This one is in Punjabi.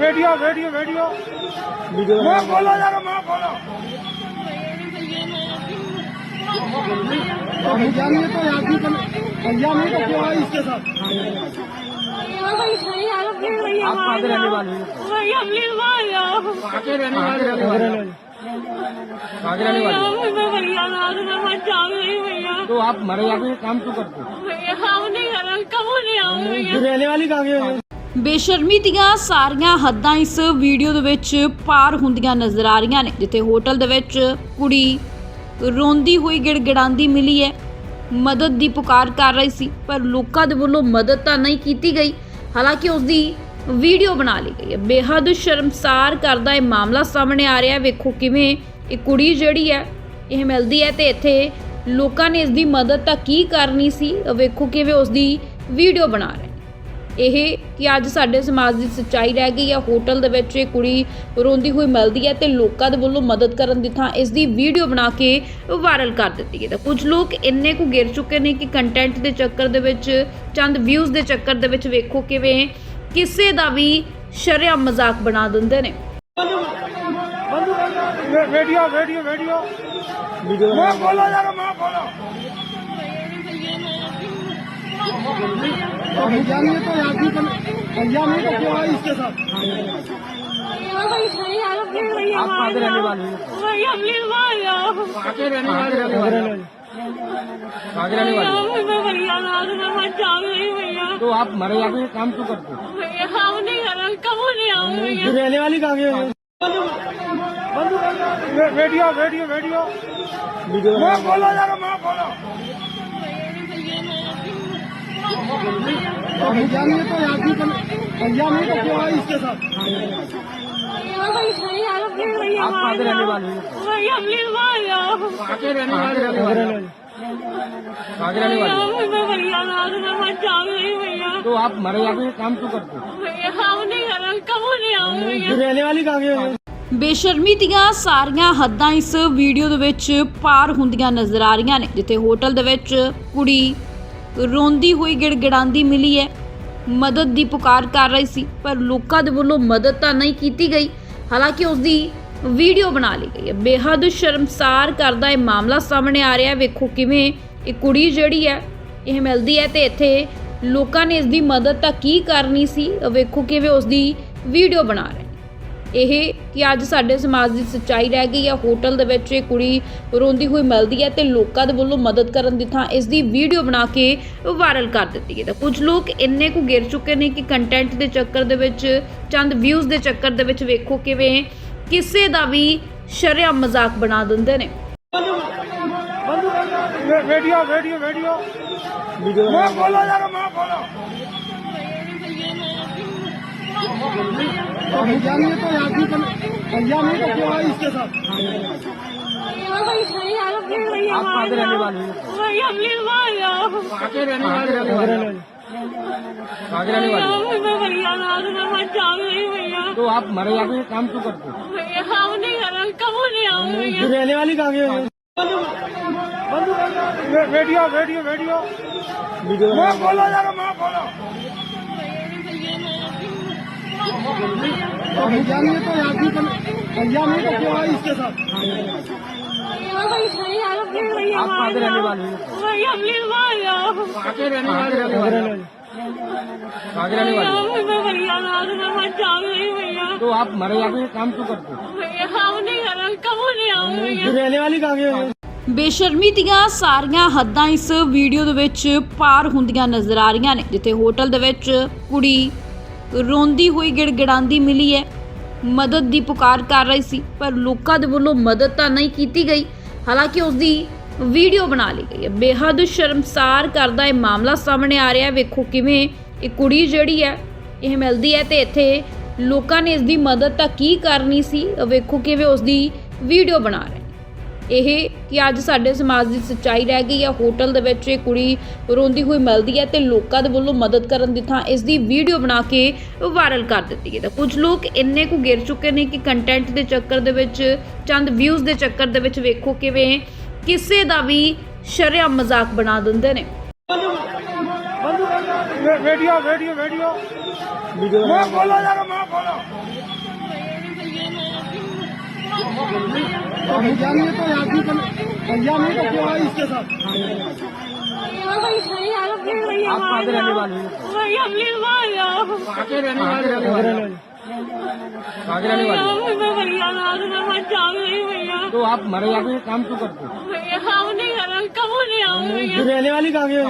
ویڈیو ویڈیو ویڈیو ویڈیو میں بولو جانیے تو یاد ہی تو آپ کہاں کے ہیں کام کیوں کرتے۔ वाले हैं? कहाँ के रहने वाले हैं? मैं भैया रात में मर जाऊंगी भैया तो आप मरे आगे काम क्यों करते हो भैया हम नहीं करा कब नहीं आऊंगी भैया रहने वाली कहाँ की ਬੇਸ਼ਰਮੀ ਦੀਆਂ ਸਾਰੀਆਂ ਹੱਦਾਂ ਇਸ ਵੀਡੀਓ ਦੇ ਵਿੱਚ ਪਾਰ ਹੁੰਦੀਆਂ ਨਜ਼ਰ ਆ ਰਹੀਆਂ ਨੇ ਜਿੱਥੇ ਹੋਟਲ ਦੇ ਵਿੱਚ ਕੁੜੀ ਰੋਂਦੀ ਹੋਈ ਗਿੜਗਿੜਾਉਂਦੀ ਮਿਲੀ ਹੈ ਮਦਦ ਦੀ ਪੁਕਾਰ ਕਰ ਰਹੀ ਸੀ ਪਰ ਲੋਕਾਂ ਦੇ ਵੱਲੋਂ ਮਦਦ ਤਾਂ ਨਹੀਂ ਕੀਤੀ ਗਈ ਹਾਲਾਂਕਿ ਉਸ ਦੀ ਵੀਡੀਓ ਬਣਾ ਲਈ ਗਈ ਹੈ ਬੇਹੱਦ ਸ਼ਰਮਸਾਰ ਕਰਦਾ ਇਹ ਮਾਮਲਾ ਸਾਹਮਣੇ ਆ ਰਿਹਾ ਹੈ ਵੇਖੋ ਕਿਵੇਂ ਇਹ ਕੁੜੀ ਜਿਹੜੀ ਹੈ ਇਹ ਮਿਲਦੀ ਹੈ ਤੇ ਇੱਥੇ ਲੋਕਾਂ ਨੇ ਇਸ ਦੀ ਮਦਦ ਤਾਂ ਕੀ ਕਰਨੀ ਸੀ ਵੇਖੋ ਕਿਵੇਂ ਉਸ ਦੀ ਵੀਡੀਓ ਬਣਾ ਰਹੇ ਇਹ ਕਿ ਅੱਜ ਸਾਡੇ ਸਮਾਜ ਦੀ ਸੱਚਾਈ ਰਹਿ ਗਈ ਹੈ ਹੋਟਲ ਦੇ ਵਿੱਚ ਇਹ ਕੁੜੀ ਰੋਂਦੀ ਹੋਈ ਮਿਲਦੀ ਹੈ ਤੇ ਲੋਕਾਂ ਦੇ ਵੱਲੋਂ ਮਦਦ ਕਰਨ ਦੀ ਥਾਂ ਇਸ ਦੀ ਵੀਡੀਓ ਬਣਾ ਕੇ ਵਾਇਰਲ ਕਰ ਦਿੱਤੀ ਹੈ। ਤਾਂ ਕੁਝ ਲੋਕ ਇੰਨੇ ਕੁ ਗਿਰ ਚੁੱਕੇ ਨੇ ਕਿ ਕੰਟੈਂਟ ਦੇ ਚੱਕਰ ਦੇ ਵਿੱਚ ਚੰਦ ਵਿਊਜ਼ ਦੇ ਚੱਕਰ ਦੇ ਵਿੱਚ ਵੇਖੋ ਕਿਵੇਂ ਕਿਸੇ ਦਾ ਵੀ ਸ਼ਰਿਆ ਮਜ਼ਾਕ ਬਣਾ ਦਿੰਦੇ ਨੇ। تو یاد نہیں تو آپ کہاں آپ مرے کام کیوں کرتے رہنے والی کہاں گئے ویڈیو ویڈیو ویڈیو بولو یار بولو हम नहीं करा कब नहीं आऊंगी भैया रहने वाली कहाँ की वीडियो वीडियो वीडियो वीडियो मैं बोलो यार मैं बोलो भैया ने तो याद नहीं कर भैया ने तो क्यों आई इसके साथ आप कहाँ के रहने वाले हैं? भैया प्लीज मार जाओ कहाँ के रहने वाले हैं? कहाँ के रहने वाले हैं? मैं भैया रात में मर जाऊंगी भैया तो आप मरे आगे काम क्यों करते हो भैया हम नहीं करा कब नहीं आऊंगी भैया रहने वाली कहाँ की ਬੇਸ਼ਰਮੀ ਦੀਆਂ ਸਾਰੀਆਂ ਹੱਦਾਂ ਇਸ ਵੀਡੀਓ ਦੇ ਵਿੱਚ ਪਾਰ ਹੁੰਦੀਆਂ ਨਜ਼ਰ ਆ ਰਹੀਆਂ ਨੇ ਜਿੱਥੇ ਹੋਟਲ ਦੇ ਵਿੱਚ ਕੁੜੀ ਰੋਂਦੀ ਹੋਈ ਗਿੜਗਿੜਾਉਂਦੀ ਮਿਲੀ ਹੈ। ਮਦਦ ਦੀ ਪੁਕਾਰ ਕਰ ਰਹੀ ਸੀ, ਪਰ ਲੋਕਾਂ ਦੇ ਵੱਲੋਂ ਮਦਦ ਤਾਂ ਨਹੀਂ ਕੀਤੀ ਗਈ। ਹਾਲਾਂਕਿ ਉਸ ਦੀ ਵੀਡੀਓ ਬਣਾ ਲਈ ਗਈ ਹੈ। ਬੇਹੱਦ ਸ਼ਰਮਸਾਰ ਕਰਦਾ ਇਹ ਮਾਮਲਾ ਸਾਹਮਣੇ ਆ ਰਿਹਾ ਵੇਖੋ ਕਿਵੇਂ ਇਹ ਕੁੜੀ ਜਿਹੜੀ ਹੈ, ਇਹ ਮਿਲਦੀ ਹੈ ਤੇ ਇੱਥੇ ਲੋਕਾਂ ਨੇ ਇਸ ਦੀ ਮਦਦ ਤਾਂ ਕੀ ਕਰਨੀ ਸੀ? ਵੇਖੋ ਕਿਵੇਂ ਉਸ ਦੀ ਵੀਡੀਓ ਬਣਾ ਰਹੇ ਇਹ ਕਿ ਅੱਜ ਸਾਡੇ ਸਮਾਜ ਦੀ ਸੱਚਾਈ ਰਹਿ ਗਈ ਹੈ ਹੋਟਲ ਦੇ ਵਿੱਚ ਇਹ ਕੁੜੀ ਰੋਂਦੀ ਹੋਈ ਮਿਲਦੀ ਹੈ ਤੇ ਲੋਕਾਂ ਦੇ ਵੱਲੋਂ ਮਦਦ ਕਰਨ ਦੀ ਥਾਂ ਇਸ ਦੀ ਵੀਡੀਓ ਬਣਾ ਕੇ ਵਾਇਰਲ ਕਰ ਦਿੱਤੀ ਹੈ। ਤਾਂ ਕੁਝ ਲੋਕ ਇੰਨੇ ਕੁ ਗਿਰ ਚੁੱਕੇ ਨੇ ਕਿ ਕੰਟੈਂਟ ਦੇ ਚੱਕਰ ਦੇ ਵਿੱਚ, ਚੰਦ ਵਿਊਜ਼ ਦੇ ਚੱਕਰ ਦੇ ਵਿੱਚ ਵੇਖੋ ਕਿਵੇਂ ਕਿਸੇ ਦਾ ਵੀ ਸ਼ਰਿਆ ਮਜ਼ਾਕ ਬਣਾ ਦਿੰਦੇ ਨੇ। ਵੀਡੀਓ ਵੀਡੀਓ ਵੀਡੀਓ ਮੈਂ ਬੋਲੋ ਮੈਂ ਬੋਲੋ। تو آپ ہمارے یہاں پہ کام کیوں کرتے ہو؟ رہنے والی کہاں گئی ویڈیو ویڈیو ویڈیو۔ ویڈیو بولو یار بولو भैया प्लीज मार जाओ कहाँ के रहने वाले हैं? कहाँ के रहने वाले हैं? मैं भैया रात में मर जाऊंगी भैया तो आप मरे आगे काम क्यों करते हो भैया हम नहीं करा कब नहीं आऊंगी भैया रहने वाली कहाँ की वीडियो वीडियो वीडियो वीडियो मैं बोलो यार मैं बोलो भैया ने तो याद नहीं कर भैया ने तो क्यों आई इसके साथ आप कहाँ के रहने वाले हैं? भैया प्लीज मार जाओ कहाँ के रहने वाले हैं? कहाँ के रहने वाले हैं? मैं भैया रात में मर जाऊंगी भैया तो आप मरे आगे काम क्यों करते हो भैया हम नहीं करा कब नहीं आऊंगी भैया रहने वाली कहाँ की ਬੇਸ਼ਰਮੀ ਦੀਆਂ ਸਾਰੀਆਂ ਹੱਦਾਂ ਇਸ ਵੀਡੀਓ ਦੇ ਵਿੱਚ ਪਾਰ ਹੁੰਦੀਆਂ ਨਜ਼ਰ ਆ ਰਹੀਆਂ ਨੇ ਜਿੱਥੇ ਹੋਟਲ ਦੇ ਵਿੱਚ ਕੁੜੀ ਰੋਂਦੀ ਹੋਈ ਗਿੜਗਿੜਾਉਂਦੀ ਮਿਲੀ ਹੈ। ਮਦਦ ਦੀ ਪੁਕਾਰ ਕਰ ਰਹੀ ਸੀ, ਪਰ ਲੋਕਾਂ ਦੇ ਵੱਲੋਂ ਮਦਦ ਤਾਂ ਨਹੀਂ ਕੀਤੀ ਗਈ। ਹਾਲਾਂਕਿ ਉਸ ਦੀ ਵੀਡੀਓ ਬਣਾ ਲਈ ਗਈ ਹੈ। ਬੇਹੱਦ ਸ਼ਰਮਸਾਰ ਕਰਦਾ ਇਹ ਮਾਮਲਾ ਸਾਹਮਣੇ ਆ ਰਿਹਾ ਵੇਖੋ ਕਿਵੇਂ ਇਹ ਕੁੜੀ ਜਿਹੜੀ ਹੈ, ਇਹ ਮਿਲਦੀ ਹੈ ਤੇ ਇੱਥੇ ਲੋਕਾਂ ਨੇ ਇਸ ਦੀ ਮਦਦ ਤਾਂ ਕੀ ਕਰਨੀ ਸੀ? ਵੇਖੋ ਕਿਵੇਂ ਉਸ ਦੀ ਵੀਡੀਓ ਬਣਾ ਰਹੇ ਇਹ ਕਿ ਅੱਜ ਸਾਡੇ ਸਮਾਜ ਦੀ ਸੱਚਾਈ ਰਹਿ ਗਈ ਹੈ, ਹੋਟਲ ਦੇ ਵਿੱਚ ਇਹ ਕੁੜੀ ਰੋਂਦੀ ਹੋਈ ਮਿਲਦੀ ਹੈ ਤੇ ਲੋਕਾਂ ਦੇ ਵੱਲੋਂ ਮਦਦ ਕਰਨ ਦੀ ਥਾਂ ਇਸ ਦੀ ਵੀਡੀਓ ਬਣਾ ਕੇ ਵਾਇਰਲ ਕਰ ਦਿੱਤੀ ਗਈ ਤਾਂ ਕੁਝ ਲੋਕ ਇੰਨੇ ਕੁ ਗਿਰ ਚੁੱਕੇ ਨੇ ਕਿ ਕੰਟੈਂਟ ਦੇ ਚੱਕਰ ਦੇ ਵਿੱਚ, ਚੰਦ ਵਿਊਜ਼ ਦੇ ਚੱਕਰ ਦੇ ਵਿੱਚ ਵੇਖੋ ਕਿਵੇਂ ਕਿਸੇ ਦਾ ਵੀ ਸ਼ਰਿਆ ਮਜ਼ਾਕ ਬਣਾ ਦਿੰਦੇ ਨੇ। Video video video. ਮੈਂ ਬੋਲੋ ਯਾਰ, ਮੈਂ ਬੋਲੋ। रहा मैं बोला भैया नहीं तो यहाँ की बन- भैया नहीं तो क्यों आई इसके साथ भैया प्लीज भैया आप कहाँ मार के रहने दो वाले हो? भैया प्लीज मार दो आके रहने वाले कहाँ के रहने वाले हो? कहाँ के रहने वाले हो? भैया मैं भैया ना तो मैं मर जाऊंगी भैया तो आप मरे जाके काम क्यों करते हो भैया हम नहीं कर रहे कब नहीं आऊंगी भैया रहने वाली कहाँ के